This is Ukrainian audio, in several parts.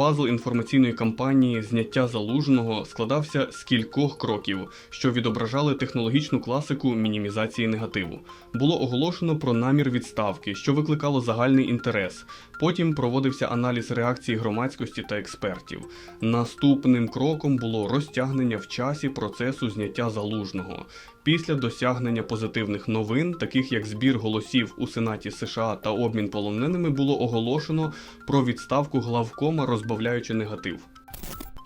Пазл інформаційної кампанії зняття залужного складався з кількох кроків, що відображали технологічну класику мінімізації негативу. Було оголошено про намір відставки, що викликало загальний інтерес. Потім проводився аналіз реакції громадськості та експертів. Наступним кроком було розтягнення в часі процесу зняття залужного. Після досягнення позитивних новин, таких як збір голосів у Сенаті США та обмін полоненими, було оголошено про відставку главкома, розбавляючи негатив.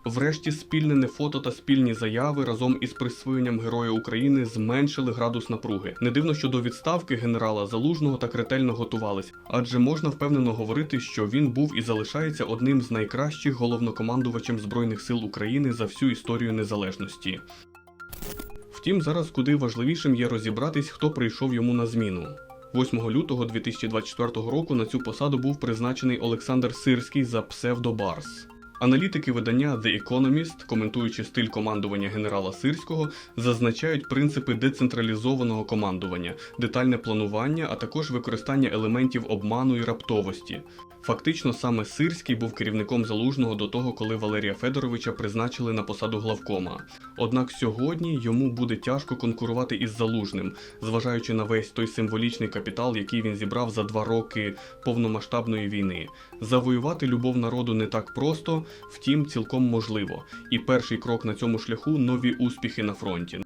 Врешті спільнене фото та спільні заяви разом із присвоєнням Героя України зменшили градус напруги. Не дивно, що до відставки генерала Залужного так ретельно готувались, адже можна впевнено говорити, що він був і залишається одним з найкращих головнокомандувачем збройних сил України за всю історію незалежності. Втім, зараз куди важливішим є розібратись, хто прийшов йому на зміну. 8 лютого 2024 року на цю посаду був призначений Олександр Сирський за псевдобарс. Аналітики видання The Economist, коментуючи стиль командування генерала Сирського, зазначають принципи децентралізованого командування, детальне планування, а також використання елементів обману і раптовості. Фактично, саме Сирський був керівником залужного до того, коли Валерія Федоровича призначили на посаду главкома. Однак сьогодні йому буде тяжко конкурувати із залужним, зважаючи на весь той символічний капітал, який він зібрав за два роки повномасштабної війни. Завоювати любов народу не так просто, втім, цілком можливо. І перший крок на цьому шляху нові успіхи на фронті.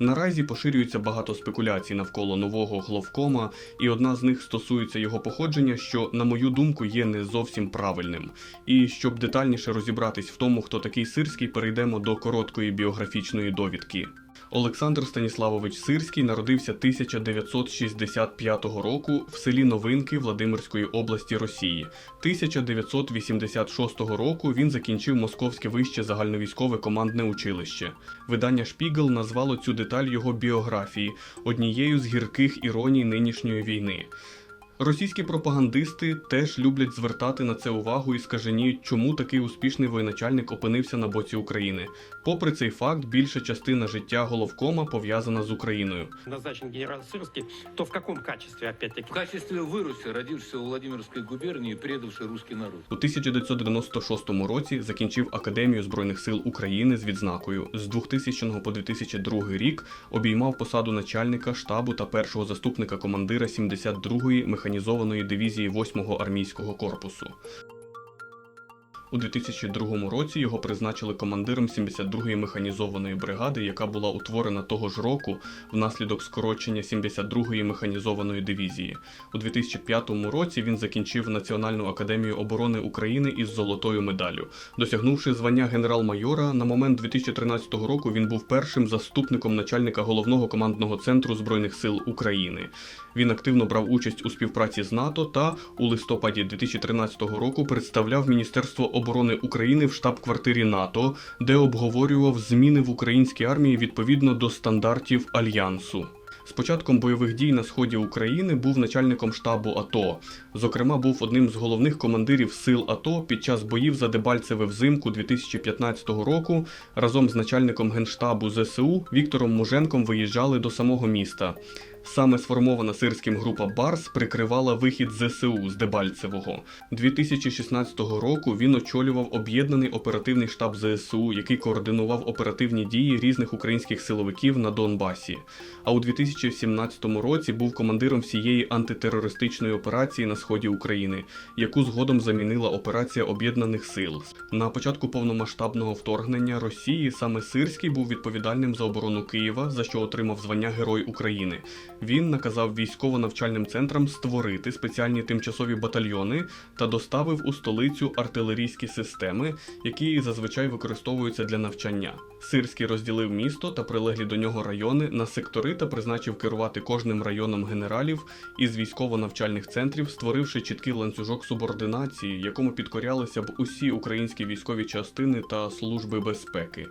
Наразі поширюється багато спекуляцій навколо нового главкома, і одна з них стосується його походження, що, на мою думку, є не зовсім правильним. І щоб детальніше розібратись в тому, хто такий сирський, перейдемо до короткої біографічної довідки. Олександр Станіславович Сирський народився 1965 року в селі Новинки Владимирської області Росії. 1986 року він закінчив Московське вище загальновійськове командне училище. Видання Шпігел назвало цю деталь його біографії однією з гірких іроній нинішньої війни. Російські пропагандисти теж люблять звертати на це увагу і скаженіють, чому такий успішний воєначальник опинився на боці України. Попри цей факт, більша частина життя головкома пов'язана з Україною. назначен генерал Сырский, то в каком качестве, опять-таки? В качестве выруса, родившегося у Владимирской губернии, предавший русский народ. У 1996 році закінчив Академію збройних сил України з відзнакою. З 2000 по 2002 рік обіймав посаду начальника штабу та першого заступника командира 72-ї механізованої дивізії 8-го армійського корпусу. У 2002 році його призначили командиром 72-ї механізованої бригади, яка була утворена того ж року внаслідок скорочення 72-ї механізованої дивізії. У 2005 році він закінчив Національну академію оборони України із золотою медаллю. Досягнувши звання генерал-майора, на момент 2013 року він був першим заступником начальника головного командного центру збройних сил України. Він активно брав участь у співпраці з НАТО та у листопаді 2013 року представляв Міністерство оборони України в штаб-квартирі НАТО, де обговорював зміни в українській армії відповідно до стандартів альянсу. З початком бойових дій на сході України був начальником штабу АТО. Зокрема, був одним з головних командирів сил АТО під час боїв за Дебальцеве взимку 2015 року. Разом з начальником генштабу ЗСУ Віктором Муженком виїжджали до самого міста. Саме сформована сирським група Барс прикривала вихід ЗСУ з Дебальцевого. 2016 року він очолював об'єднаний оперативний штаб ЗСУ, який координував оперативні дії різних українських силовиків на Донбасі. А у 2017 році був командиром всієї антитерористичної операції на сході України, яку згодом замінила операція об'єднаних сил. На початку повномасштабного вторгнення Росії саме Сирський був відповідальним за оборону Києва, за що отримав звання Герой України. Він наказав військово-навчальним центрам створити спеціальні тимчасові батальйони та доставив у столицю артилерійські системи, які зазвичай використовуються для навчання. Сирський розділив місто та прилеглі до нього райони на сектори та призначив керувати кожним районом генералів із військово-навчальних центрів, створивши чіткий ланцюжок субординації, якому підкорялися б усі українські військові частини та служби безпеки.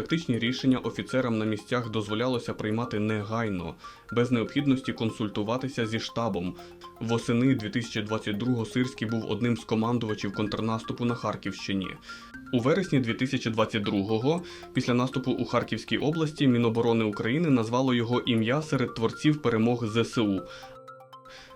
Тактичні рішення офіцерам на місцях дозволялося приймати негайно, без необхідності консультуватися зі штабом. Восени 2022-го Сирський був одним з командувачів контрнаступу на Харківщині. У вересні 2022-го, після наступу у Харківській області, Міноборони України назвало його ім'я серед творців перемог ЗСУ.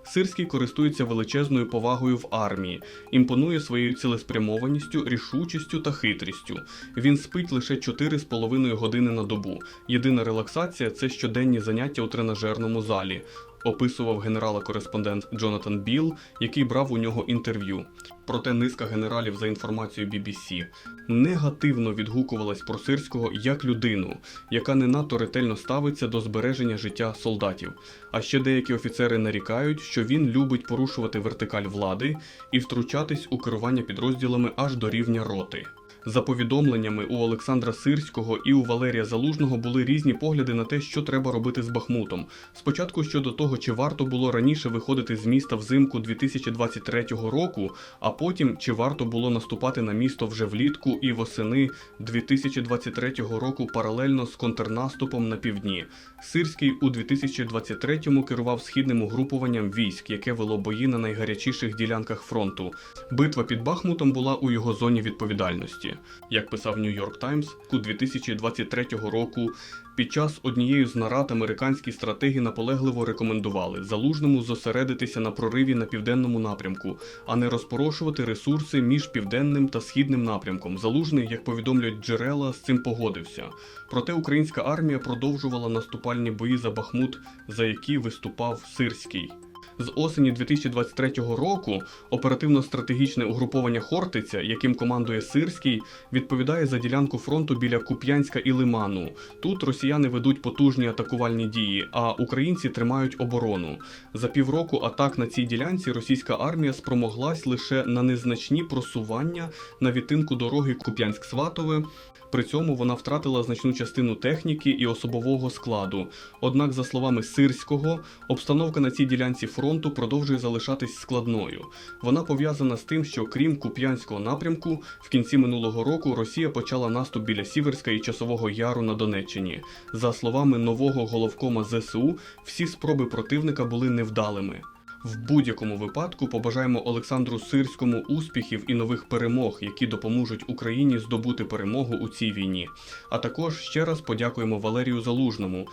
Сирський користується величезною повагою в армії, імпонує своєю цілеспрямованістю, рішучістю та хитрістю. Він спить лише 4,5 години на добу. Єдина релаксація це щоденні заняття у тренажерному залі. Описував генерала-кореспондент Джонатан Біл, який брав у нього інтерв'ю. Проте низка генералів за інформацією BBC негативно відгукувалась про Сирського як людину, яка не надто ретельно ставиться до збереження життя солдатів. А ще деякі офіцери нарікають, що він любить порушувати вертикаль влади і втручатись у керування підрозділами аж до рівня роти. За повідомленнями у Олександра Сирського і у Валерія Залужного були різні погляди на те, що треба робити з Бахмутом. Спочатку щодо того, чи варто було раніше виходити з міста взимку 2023 року, а потім чи варто було наступати на місто вже влітку і восени 2023 року паралельно з контрнаступом на півдні. Сирський у 2023-му керував східним угрупуванням військ, яке вело бої на найгарячіших ділянках фронту. Битва під Бахмутом була у його зоні відповідальності. Як писав Нью-Йорк Таймс, у 2023 року під час однієї з нарад американські стратеги наполегливо рекомендували залужному зосередитися на прориві на південному напрямку, а не розпорошувати ресурси між південним та східним напрямком. Залужний, як повідомляють джерела, з цим погодився. Проте українська армія продовжувала наступальні бої за Бахмут, за які виступав Сирський. З осені 2023 року оперативно-стратегічне угруповання Хортиця, яким командує Сирський, відповідає за ділянку фронту біля Куп'янська і Лиману. Тут росіяни ведуть потужні атакувальні дії, а українці тримають оборону. За півроку атак на цій ділянці російська армія спромоглась лише на незначні просування на відтинку дороги Куп'янськ-Сватове. При цьому вона втратила значну частину техніки і особового складу. Однак, за словами Сирського, обстановка на цій ділянці фронту продовжує залишатись складною. Вона пов'язана з тим, що крім Куп'янського напрямку, в кінці минулого року Росія почала наступ біля Сіверська і Часового Яру на Донеччині. За словами нового головкома ЗСУ, всі спроби противника були невдалими. В будь-якому випадку побажаємо Олександру Сирському успіхів і нових перемог, які допоможуть Україні здобути перемогу у цій війні. А також ще раз подякуємо Валерію Залужному.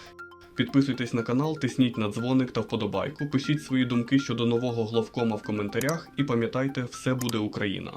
Підписуйтесь на канал, тисніть на дзвоник та вподобайку, пишіть свої думки щодо нового главкома в коментарях і пам'ятайте, все буде Україна.